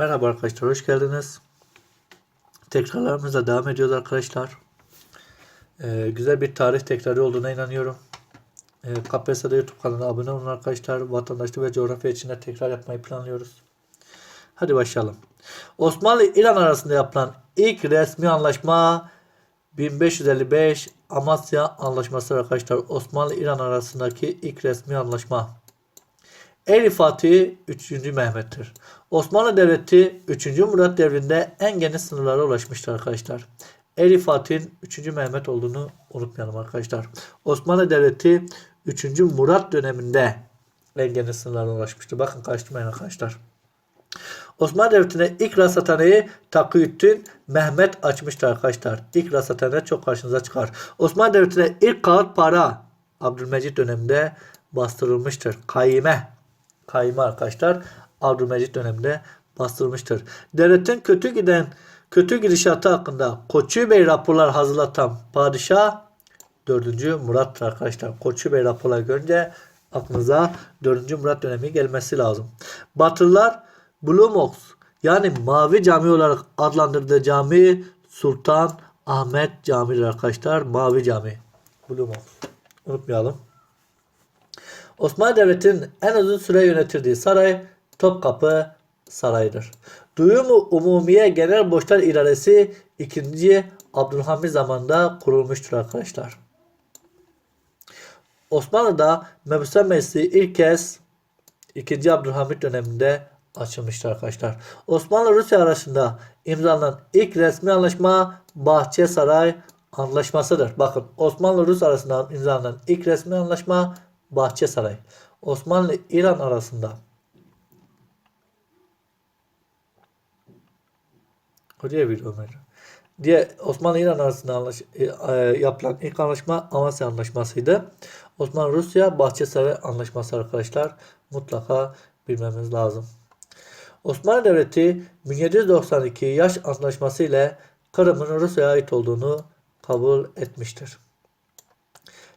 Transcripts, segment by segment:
Merhaba arkadaşlar, hoş geldiniz. Tekrarlarımıza devam ediyoruz arkadaşlar. Ee, güzel bir tarih tekrarı olduğuna inanıyorum. Ee, KPSS'de YouTube kanalına abone olun arkadaşlar. Vatandaşlık ve coğrafya içinde tekrar yapmayı planlıyoruz. Hadi başlayalım. Osmanlı İran arasında yapılan ilk resmi anlaşma 1555 Amasya Anlaşması arkadaşlar. Osmanlı İran arasındaki ilk resmi anlaşma. Eri Fatih 3. Mehmet'tir. Osmanlı Devleti 3. Murat devrinde en geniş sınırlara ulaşmıştır arkadaşlar. Eri Fatih'in 3. Mehmet olduğunu unutmayalım arkadaşlar. Osmanlı Devleti 3. Murat döneminde en geniş sınırlara ulaşmıştır. Bakın karıştırmayın arkadaşlar. Osmanlı Devleti'ne ilk rasathaneyi Takiyüddin Mehmet açmıştır arkadaşlar. İlk rasathane çok karşınıza çıkar. Osmanlı Devleti'ne ilk kağıt para Abdülmecit döneminde bastırılmıştır. Kaime. Kaime arkadaşlar Abdülmecit döneminde bastırılmıştır. Devletin kötü giden kötü gidişatı hakkında Koçu Bey raporlar hazırlatan padişah 4. Murat'tır arkadaşlar. Koçu Bey raporları görünce aklınıza 4. Murat dönemi gelmesi lazım. Batılılar Blue yani Mavi Cami olarak adlandırdığı cami Sultan Ahmet Camii'dir arkadaşlar. Mavi Cami. Blue Unutmayalım. Osmanlı Devleti'nin en uzun süre yönetildiği saray Topkapı Sarayı'dır. Duyum Umumiye Genel Borçlar İdaresi 2. Abdülhamit zamanında kurulmuştur arkadaşlar. Osmanlı'da Mebusan Meclisi ilk kez 2. Abdülhamit döneminde açılmıştır arkadaşlar. Osmanlı-Rusya arasında imzalanan ilk resmi anlaşma Bahçesaray Anlaşması'dır. Bakın Osmanlı-Rus arasında imzalanan ilk resmi anlaşma Bahçesaray. Osmanlı-İran arasında Hocaya bir Ömer. Diye Osmanlı-İran arasında anlaş, e, yapılan ilk anlaşma Amasya Anlaşması'ydı. Osmanlı-Rusya Bahçesaray Anlaşması arkadaşlar. Mutlaka bilmemiz lazım. Osmanlı Devleti 1792 yaş anlaşması ile Kırım'ın Rusya'ya ait olduğunu kabul etmiştir.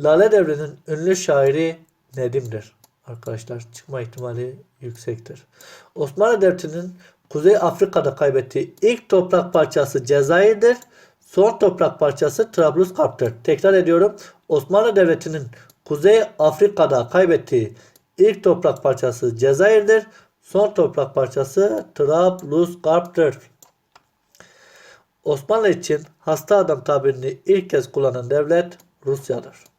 Lale Devri'nin ünlü şairi Nedim'dir. Arkadaşlar çıkma ihtimali yüksektir. Osmanlı Devleti'nin Kuzey Afrika'da kaybettiği ilk toprak parçası Cezayir'dir. Son toprak parçası Trablusgarp'tır. Tekrar ediyorum. Osmanlı Devleti'nin Kuzey Afrika'da kaybettiği ilk toprak parçası Cezayir'dir. Son toprak parçası Trablusgarp'tır. Osmanlı için hasta adam tabirini ilk kez kullanan devlet Rusya'dır.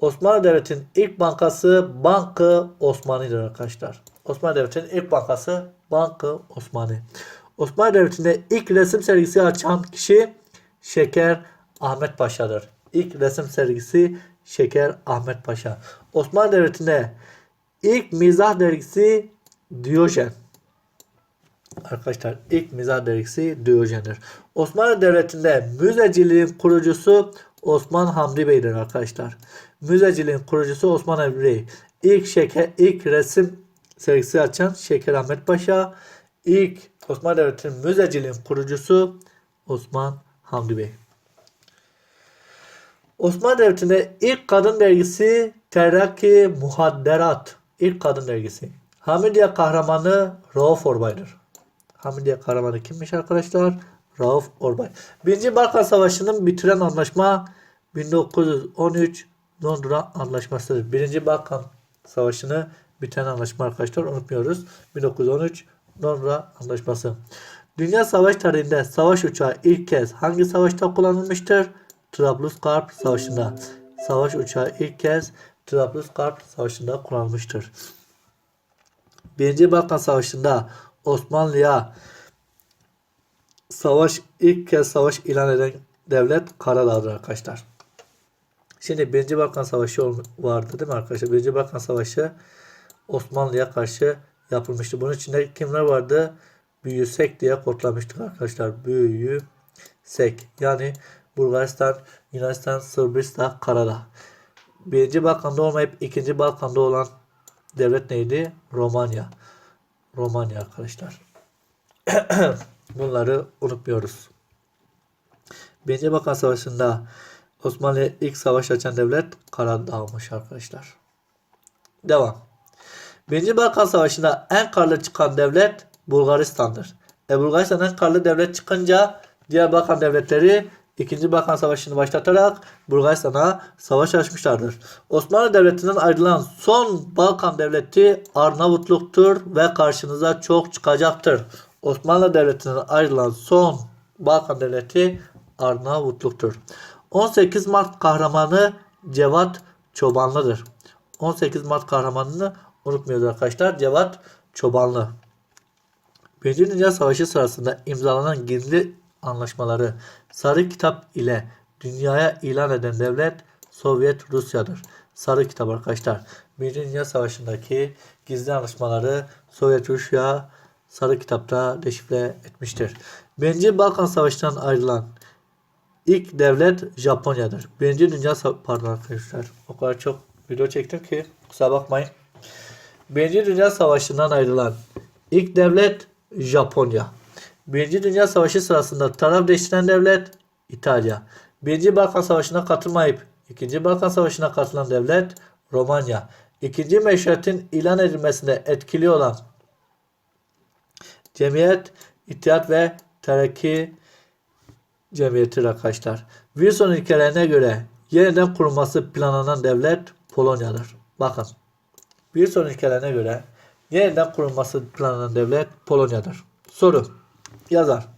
Osmanlı Devleti'nin ilk bankası Bankı Osmani'dir arkadaşlar. Osmanlı Devleti'nin ilk bankası Bankı Osmani. Osmanlı Devleti'nde ilk resim sergisi açan kişi Şeker Ahmet Paşa'dır. İlk resim sergisi Şeker Ahmet Paşa. Osmanlı Devleti'nde ilk mizah dergisi Diyojen. Arkadaşlar ilk mizah dergisi Diyojen'dir. Osmanlı Devleti'nde müzeciliğin kurucusu Osman Hamdi Bey'dir arkadaşlar. Müzeciliğin kurucusu Osman Bey. İlk şeker, ilk resim sergisi açan Şeker Ahmet Paşa. İlk Osmanlı Devleti'nin müzeciliğin kurucusu Osman Hamdi Bey. Osmanlı Devleti'nde ilk kadın dergisi Teraki Muhadderat. İlk kadın dergisi. Hamidiye kahramanı Rauf Orbay'dır. Hamidiye kahramanı kimmiş arkadaşlar? Rauf Orbay. Birinci Balkan Savaşı'nın bitiren anlaşma 1913 Londra Anlaşması'dır. Birinci Balkan Savaşı'nı biten anlaşma arkadaşlar unutmuyoruz. 1913 Londra Anlaşması. Dünya savaş tarihinde savaş uçağı ilk kez hangi savaşta kullanılmıştır? Trablusgarp Savaşı'nda. Savaş uçağı ilk kez Trablusgarp Savaşı'nda kullanılmıştır. Birinci Balkan Savaşı'nda Osmanlı'ya savaş ilk kez savaş ilan eden devlet Karadağ'dır arkadaşlar. Şimdi Birinci Balkan Savaşı vardı değil mi arkadaşlar? Birinci Balkan Savaşı Osmanlı'ya karşı yapılmıştı. Bunun içinde kimler vardı? Büyüsek diye kodlamıştık arkadaşlar. Büyüsek. Yani Bulgaristan, Yunanistan, Sırbistan, Karadağ. Birinci Balkan'da olmayıp ikinci Balkan'da olan devlet neydi? Romanya. Romanya arkadaşlar. Bunları unutmuyoruz. Birinci Balkan Savaşı'nda Osmanlı'ya ilk savaş açan devlet Karadağ'mış arkadaşlar. Devam. Birinci Balkan Savaşı'nda en karlı çıkan devlet Bulgaristan'dır. E Bulgaristan'dan karlı devlet çıkınca diğer Balkan devletleri 2. Balkan Savaşı'nı başlatarak Bulgaristan'a savaş açmışlardır. Osmanlı Devleti'nden ayrılan son Balkan devleti Arnavutluk'tur ve karşınıza çok çıkacaktır. Osmanlı Devleti'nden ayrılan son Balkan devleti Arnavutluk'tur. 18 Mart kahramanı Cevat Çobanlı'dır. 18 Mart kahramanını unutmuyoruz arkadaşlar. Cevat Çobanlı. Birinci Dünya Savaşı sırasında imzalanan gizli anlaşmaları Sarı Kitap ile dünyaya ilan eden devlet Sovyet Rusya'dır. Sarı Kitap arkadaşlar. Birinci Dünya Savaşı'ndaki gizli anlaşmaları Sovyet Rusya Sarı Kitap'ta deşifre etmiştir. Birinci Balkan Savaşı'ndan ayrılan ilk devlet Japonya'dır. Birinci Dünya Savaşı pardon arkadaşlar o kadar çok video çektim ki kusura bakmayın. Birinci Dünya Savaşı'ndan ayrılan ilk devlet Japonya. Birinci Dünya Savaşı sırasında taraf değiştiren devlet İtalya. Birinci Balkan Savaşı'na katılmayıp İkinci Balkan Savaşı'na katılan devlet Romanya. İkinci meşruiyetin ilan edilmesinde etkili olan Cemiyet, İttihat ve Terakki Cemiyeti arkadaşlar. Wilson ilkelerine göre yeniden kurulması planlanan devlet Polonya'dır. Bakın. Wilson ilkelerine göre yeniden kurulması planlanan devlet Polonya'dır. Soru. Yazar.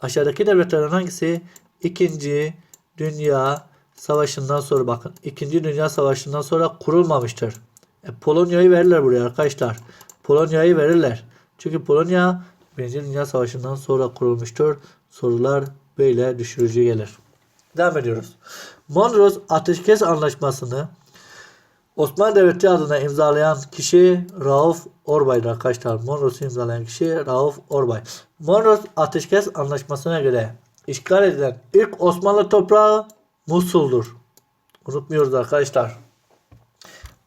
Aşağıdaki devletlerden hangisi İkinci Dünya Savaşı'ndan sonra bakın. İkinci Dünya Savaşı'ndan sonra kurulmamıştır. E, Polonya'yı verirler buraya arkadaşlar. Polonya'yı verirler. Çünkü Polonya Birinci Dünya Savaşı'ndan sonra kurulmuştur. Sorular böyle düşürücü gelir. Devam ediyoruz. Mondros Ateşkes Anlaşması'nı Osmanlı Devleti adına imzalayan kişi Rauf Orbay'dır arkadaşlar. Mondros'u imzalayan kişi Rauf Orbay. Mondros Ateşkes Anlaşması'na göre işgal edilen ilk Osmanlı toprağı Musul'dur. Unutmuyoruz arkadaşlar.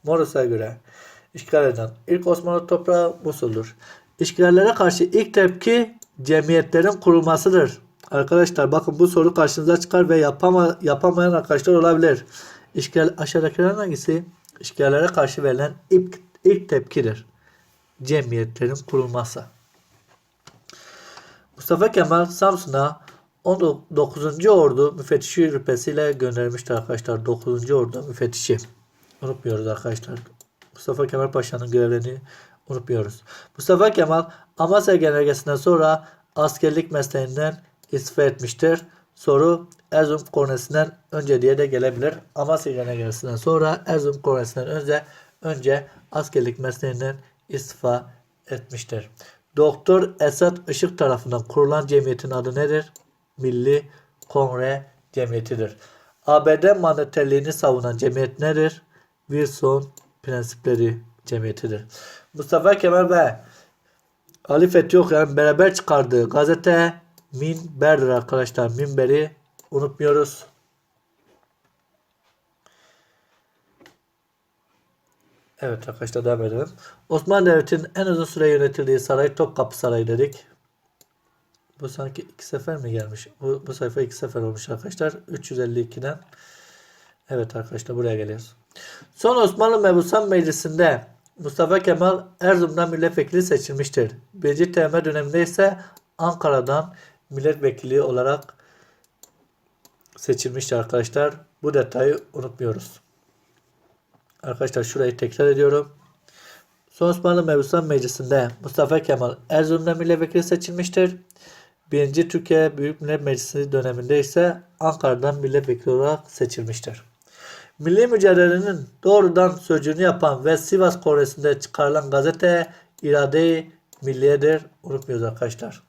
Mondros'a göre işgal edilen ilk Osmanlı toprağı Musul'dur. İşgallere karşı ilk tepki cemiyetlerin kurulmasıdır. Arkadaşlar bakın bu soru karşınıza çıkar ve yapama, yapamayan arkadaşlar olabilir. İşgal aşağıdakilerin hangisi? İşgallere karşı verilen ilk, ilk tepkidir. Cemiyetlerin kurulması. Mustafa Kemal Samsun'a 19. Ordu müfettişi rütbesiyle göndermiştir arkadaşlar. 9. Ordu müfettişi. Unutmuyoruz arkadaşlar. Mustafa Kemal Paşa'nın görevlerini unutmuyoruz. Mustafa Kemal Amasya Genelgesi'nden sonra askerlik mesleğinden istifa etmiştir. Soru Erzurum Kornesi'nden önce diye de gelebilir. Amasya Genelgesi'nden sonra Erzurum Kornesi'nden önce önce askerlik mesleğinden istifa etmiştir. Doktor Esat Işık tarafından kurulan cemiyetin adı nedir? Milli Kongre Cemiyetidir. ABD mandaterliğini savunan cemiyet nedir? Wilson Prensipleri Cemiyetidir. Mustafa Kemal ve Ali Fethi Okuyan beraber çıkardığı gazete Minber'dir arkadaşlar. Minber'i unutmuyoruz. Evet arkadaşlar devam edelim. Osmanlı Devleti'nin en uzun süre yönetildiği saray Topkapı Sarayı dedik. Bu sanki iki sefer mi gelmiş? Bu, bu sayfa iki sefer olmuş arkadaşlar. 352'den. Evet arkadaşlar buraya geliyoruz. Son Osmanlı Mebusan Meclisi'nde Mustafa Kemal Erzurum'dan milletvekili seçilmiştir. Birinci TM döneminde ise Ankara'dan milletvekili olarak seçilmiştir arkadaşlar. Bu detayı unutmuyoruz. Arkadaşlar şurayı tekrar ediyorum. Son Osmanlı Mebusan Meclisi'nde Mustafa Kemal Erzurum'dan milletvekili seçilmiştir. Birinci Türkiye Büyük Millet Meclisi döneminde ise Ankara'dan milletvekili olarak seçilmiştir. Milli mücadelenin doğrudan sözcüğünü yapan ve Sivas Kongresi'nde çıkarılan gazete İrade-i Milliye'dir. Unutmuyoruz arkadaşlar.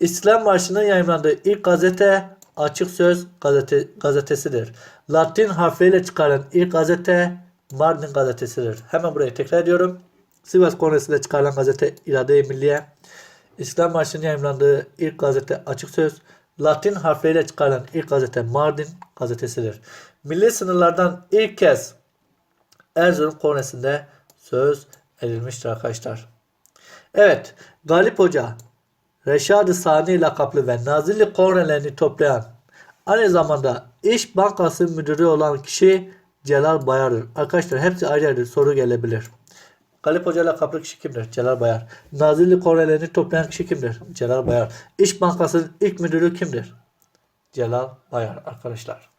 İstiklal Marşı'nın yayınlandığı ilk gazete Açık Söz gazete, gazetesidir. Latin harfleriyle çıkarılan ilk gazete Mardin gazetesidir. Hemen burayı tekrar ediyorum. Sivas Kongresi'nde çıkarılan gazete İrade-i Milliye. İstiklal Marşı'nın yayınlandığı ilk gazete Açık Söz. Latin harfleriyle çıkarılan ilk gazete Mardin gazetesidir. Milli sınırlardan ilk kez Erzurum Kongresi'nde söz edilmiştir arkadaşlar. Evet, Galip Hoca, Reşad-ı Sani lakaplı ve Nazilli kongrelerini toplayan, aynı zamanda İş Bankası müdürü olan kişi Celal Bayar'dır. Arkadaşlar hepsi ayrı ayrı soru gelebilir. Galip Hoca lakaplı kişi kimdir? Celal Bayar. Nazilli Korelilerini toplayan kişi kimdir? Celal Bayar. İş Bankası'nın ilk müdürü kimdir? Celal Bayar arkadaşlar.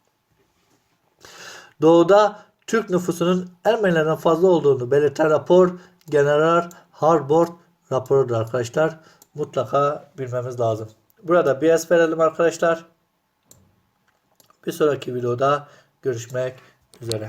Doğuda Türk nüfusunun Ermenilerden fazla olduğunu belirten rapor General Harbord raporudur arkadaşlar. Mutlaka bilmemiz lazım. Burada bir es verelim arkadaşlar. Bir sonraki videoda görüşmek üzere.